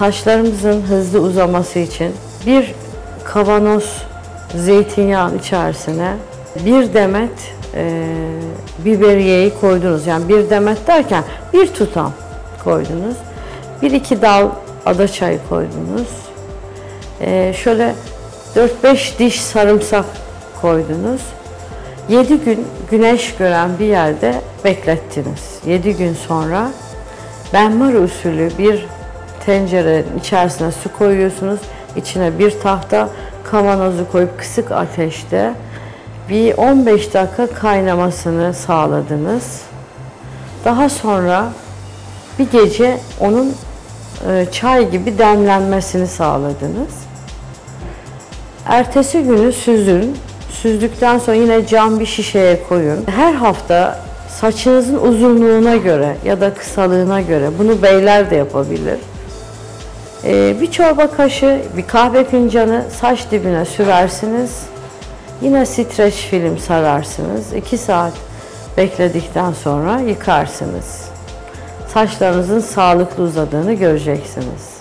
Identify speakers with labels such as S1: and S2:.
S1: saçlarımızın hızlı uzaması için bir kavanoz zeytinyağın içerisine bir demet e, biberiyeyi koydunuz. Yani bir demet derken bir tutam koydunuz. Bir iki dal adaçayı koydunuz. E, şöyle 4-5 diş sarımsak koydunuz. 7 gün güneş gören bir yerde beklettiniz. 7 gün sonra benmar usulü bir tencerenin içerisine su koyuyorsunuz. İçine bir tahta kavanozu koyup kısık ateşte bir 15 dakika kaynamasını sağladınız. Daha sonra bir gece onun e, çay gibi demlenmesini sağladınız. Ertesi günü süzün. Süzdükten sonra yine cam bir şişeye koyun. Her hafta saçınızın uzunluğuna göre ya da kısalığına göre bunu beyler de yapabilir. Ee, bir çorba kaşığı, bir kahve fincanı saç dibine sürersiniz. Yine streç film sararsınız. 2 saat bekledikten sonra yıkarsınız. Saçlarınızın sağlıklı uzadığını göreceksiniz.